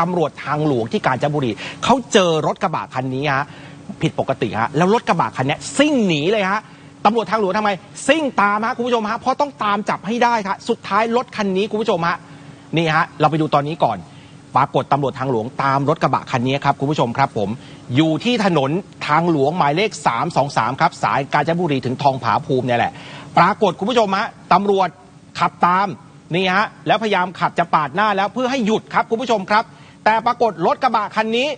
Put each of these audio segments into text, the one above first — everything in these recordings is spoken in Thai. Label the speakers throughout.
Speaker 1: ตำรวจทางหลวงที่กาญจนบุรีเขาเจอรถกระบะคันนี้ฮะผิดปกติฮะแล้วรถกระบะคันนี้ซิ่งหนีเลยฮะตำรวจทางหลวงทำไม ซิ่งตามฮะคุณผู้ชมฮะเพราะต้องตามจับให้ได้ครับสุดท้ายรถคันนี้คุณผู้ชมฮะนี่ฮะเราไปดูตอนนี้ก่อนปรากฏตำรวจทางหลวงตามรถกระบะคันนี้ครับคุณผู้ชมครับผมอยู่ที่ถนนทางหลวงหมายเลข 323 ครับ สายกาญจนบุรีถึงทองผาภูมิเนี่ยแหละ ปรากฏคุณผู้ชมฮะตำรวจขับตามนี่ฮะแล้วพยายามขับจะปาดหน้าแล้วเพื่อให้หยุดครับคุณผู้ชมครับ แต่ปรากฏรถกระบะคันนี้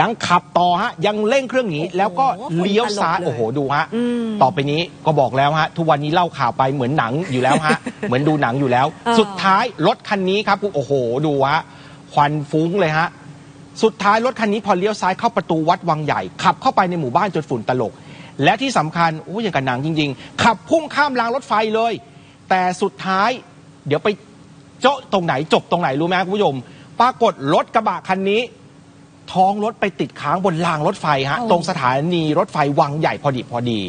Speaker 1: ยังขับต่อฮะ ยังเร่งเครื่องหนีแล้วก็เลี้ยวซ้าย
Speaker 2: ฝุ่นตลบเลย
Speaker 1: โอ้โหดูฮะ
Speaker 2: อืม
Speaker 1: ต่อไปนี้ก็บอกแล้วฮะ ทุกวันนี้เล่าข่าวไปเหมือนหนังอยู่แล้วฮะ เหมือนดูหนังอยู่แล้ว
Speaker 2: เออ
Speaker 1: สุดท้ายรถคันนี้ครับโอ้โหดูฮะควันฟุ้งเลยฮะสุดท้ายรถคันนี้พอเลี้ยวซ้ายเข้าประตูวัดวังใหญ่ ขับเข้าไปในหมู่บ้านจนฝุ่นตลก และที่สำคัญโอ้ยอย่างกับหนังจริง ๆ ขับพุ่งข้ามรางรถไฟเลย แต่สุดท้าย เดี๋ยวไปเจาะตรงไหนจบตรงไหนรู้ไหมครับคุณผู้ชม ปรากฏรถกระบะคันนี้ ท้องรถไปติดค้างบนรางรถไฟฮะ
Speaker 2: โอ้
Speaker 1: ตรงสถานีรถไฟวังใหญ่พอดีพอดี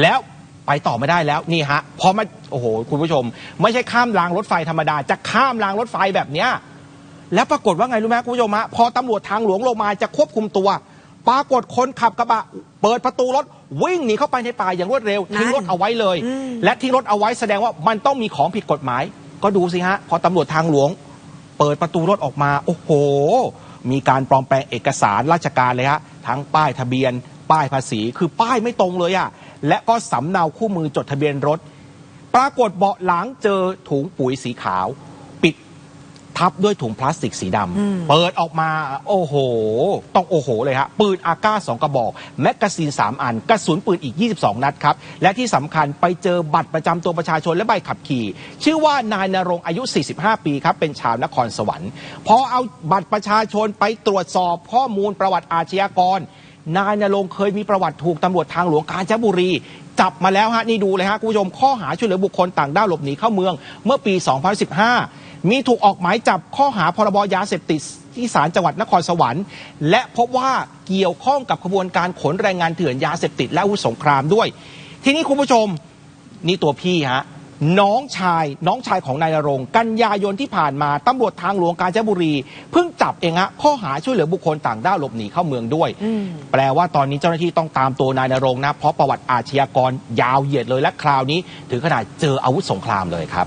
Speaker 1: แล้วไปต่อไม่ได้แล้วนี่ฮะพอมาโอ้โหคุณผู้ชม ไม่ใช่ข้ามรางรถไฟธรรมดา จะข้ามรางรถไฟแบบเนี้ย แล้วปรากฏว่าไงรู้ไหมคุณผู้ชมฮะพอตำรวจทางหลวงลงมาจะควบคุมตัว ปรากฏคนขับกระบะ เปิดประตูรถวิ่งหนีเข้าไปในป่าอย่างรวดเร็ว
Speaker 2: นั่น
Speaker 1: ทิ้งรถเอาไว้เลย
Speaker 2: อืม
Speaker 1: และทิ้งรถเอาไว้แสดงว่ามันต้องมีของผิดกฎหมาย ก็ดูสิฮะ พอตำรวจทางหลวง เปิดประตูรถออกมา โอ้โห มีการปลอมแปลงเอกสารราชการเลยฮะทั้งป้ายทะเบียน ป้ายภาษีคือป้ายไม่ตรงเลยอะและก็สำเนาคู่มือจดทะเบียนรถ ปรากฏเบาะหลังเจอถุงปุ๋ยสีขาว ทับด้วยถุงพลาสติกสีด
Speaker 2: อืมำ
Speaker 1: เปิดออกมา โอ้โห ต้องโอ้โหเลยฮะ ปืนอากาศสองกระบอก แมกกาซีน 3 อัน กระสุนปืนอีก 22 นัดครับ และที่สำคัญไปเจอบัตรประจำตัวประชาชนและใบขับขี่ ชื่อว่านายนรงค์อายุ 45 ปีครับ เป็นชาวนครสวรรค์ พอเอาบัตรประชาชนไปตรวจสอบข้อมูลประวัติอาชญากร นายนรงค์เคยมีประวัติถูกตำรวจทางหลวงกาญจนบุรีจับมาแล้วฮะนี่ดูเลยฮะคุณผู้ชมข้อหาช่วยเหลือบุคคลต่างด้าวหลบหนีเข้าเมืองเมื่อปี 2015 มีถูกออกหมายจับข้อหาพรบยาเสพติดที่ศาลจังหวัดนครสวรรค์ และพบว่าเกี่ยวข้องกับขบวนการขนแรงงานเถื่อนยาเสพติดและอาวุธสงครามด้วย ทีนี้คุณผู้ชมนี่ตัวพี่ฮะน้องชายน้องชายของนายนรงค์กันยายนที่ผ่านมาตำรวจทางหลวงกาญจนบุรี เพิ่งจับเองฮะข้อหาช่วยเหลือบุคคลต่างด้าวหลบหนีเข้าเมืองด้วย
Speaker 2: อืม
Speaker 1: แปลว่าตอนนี้เจ้าหน้าที่ต้องตามตัวนายนรงค์นะเพราะประวัติอาชญากรยาวเหยียดเลยและคราวนี้ ถึงขนาดเจออาวุธสงครามเลยครับ